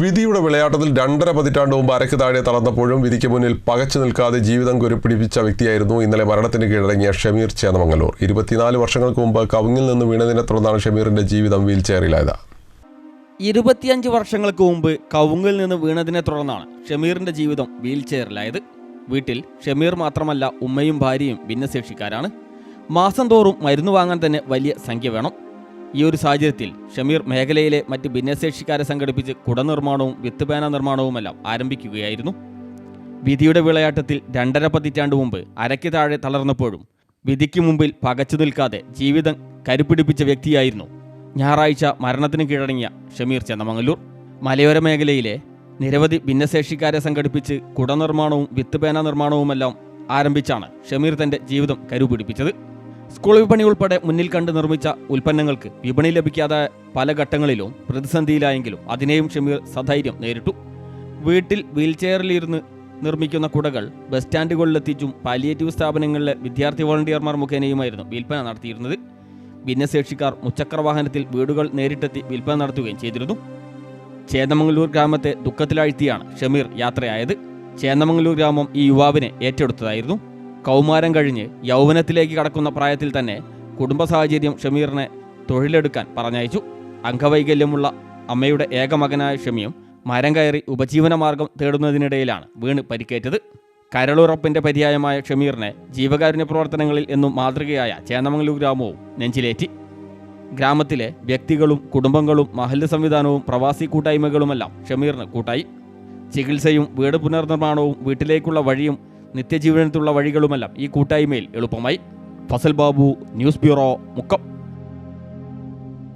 വിധിയുടെ വിളയാട്ടത്തിൽ രണ്ടര പതിറ്റാണ്ട് മുമ്പ് അരക്ക് താഴെ തളർന്നപ്പോഴും വിധിക്ക് മുന്നിൽ പകച്ചു നിൽക്കാതെ ജീവിതം കുരുപ്പിടിപ്പിച്ച വ്യക്തിയായിരുന്നു ഇന്നലെ മരണത്തിന് കീഴടങ്ങിയ ഷമീർ ചേന്നമംഗലൂർ. ഇരുപത്തിനാല് വർഷങ്ങൾക്ക് മുമ്പ് കവുങ്ങിൽ നിന്ന് വീണതിനെ തുടർന്നാണ് ഷമീറിന്റെ ജീവിതം വീൽ ചെയറിലായത് ഇരുപത്തിയഞ്ച് വർഷങ്ങൾക്ക് മുമ്പ് കവുങ്ങിൽ നിന്ന് വീണതിനെ തുടർന്നാണ് ഷമീറിന്റെ ജീവിതം വീൽ ചെയറിലായത് വീട്ടിൽ ഷമീർ മാത്രമല്ല ഉമ്മയും ഭാര്യയും ഭിന്നശേഷിക്കാരാണ്. മാസം തോറും മരുന്ന് വാങ്ങാൻ തന്നെ വലിയ സംഖ്യ വേണം. ഈ ഒരു സാഹചര്യത്തിൽ ഷമീർ മേഖലയിലെ മറ്റ് ഭിന്നശേഷിക്കാരെ സംഘടിപ്പിച്ച് കുടനിർമ്മാണവും വിത്തുപേന നിർമ്മാണവുമെല്ലാം ആരംഭിക്കുകയായിരുന്നു. വിധിയുടെ വിളയാട്ടത്തിൽ രണ്ടര പതിറ്റാണ്ട് മുമ്പ് അരയ്ക്ക് താഴെ തളർന്നപ്പോഴും വിധിക്ക് മുമ്പിൽ പകച്ചു നിൽക്കാതെ ജീവിതം കരുപിടിപ്പിച്ച വ്യക്തിയായിരുന്നു ഞായറാഴ്ച മരണത്തിന് കീഴടങ്ങിയ ഷമീർ ചെന്നമംഗല്ലൂർ. മലയോര മേഖലയിലെ നിരവധി ഭിന്നശേഷിക്കാരെ സംഘടിപ്പിച്ച് കുടനിർമ്മാണവും വിത്തുപേന നിർമ്മാണവുമെല്ലാം ആരംഭിച്ചാണ് ഷമീർ തന്റെ ജീവിതം കരുപിടിപ്പിച്ചത്. സ്കൂൾ വിപണി ഉൾപ്പെടെ മുന്നിൽ കണ്ട് നിർമ്മിച്ച ഉൽപ്പന്നങ്ങൾക്ക് വിപണി ലഭിക്കാതെ പല ഘട്ടങ്ങളിലും പ്രതിസന്ധിയിലായെങ്കിലും അതിനെയും ഷമീർ സധൈര്യം നേരിട്ടു. വീട്ടിൽ വീൽചെയറിലിരുന്ന് നിർമ്മിക്കുന്ന കുടകൾ ബസ് സ്റ്റാൻഡുകളിലെത്തിച്ചും പാലിയേറ്റീവ് സ്ഥാപനങ്ങളിലെ വിദ്യാർത്ഥി വോളണ്ടിയർമാർ മുഖേനയുമായിരുന്നു വിൽപ്പന നടത്തിയിരുന്നത്. ഭിന്നശേഷിക്കാർ മുച്ചക്ര വാഹനത്തിൽ വീടുകൾ നേരിട്ടെത്തി വിൽപ്പന നടത്തുകയും ചെയ്തിരുന്നു. ചേന്നമംഗലൂർ ഗ്രാമത്തെ ദുഃഖത്തിലാഴ്ത്തിയാണ് ഷമീർ യാത്രയായത്. ചേന്നമംഗലൂർ ഗ്രാമം ഈ യുവാവിനെ ഏറ്റെടുത്തതായിരുന്നു. കൗമാരം കഴിഞ്ഞ് യൗവനത്തിലേക്ക് കടക്കുന്ന പ്രായത്തിൽ തന്നെ കുടുംബ സാഹചര്യം ഷമീറിനെ തൊഴിലെടുക്കാൻ പറഞ്ഞയച്ചു. അംഗവൈകല്യമുള്ള അമ്മയുടെ ഏക മകനായ ഷമിയും മരം കയറി ഉപജീവന മാർഗം തേടുന്നതിനിടയിലാണ് വീണ് പരിക്കേറ്റത്. കരളുറപ്പിന്റെ പര്യായമായ ഷമീറിനെ ജീവകാരുണ്യ പ്രവർത്തനങ്ങളിൽ എന്നും മാതൃകയായ ചേന്നമംഗലൂർ ഗ്രാമവും നെഞ്ചിലേറ്റി. ഗ്രാമത്തിലെ വ്യക്തികളും കുടുംബങ്ങളും മഹല്ല് സംവിധാനവും പ്രവാസി കൂട്ടായ്മകളുമെല്ലാം ഷമീറിന് കൂട്ടായി. ചികിത്സയും വീട് പുനർനിർമ്മാണവും വീട്ടിലേക്കുള്ള വഴിയും നിത്യജീവനത്തിലുള്ള വഴികളുമെല്ലാം ഈ കൂട്ടായ്മയിൽ എളുപ്പമായി. Fazal Babu news bureau Mukkam.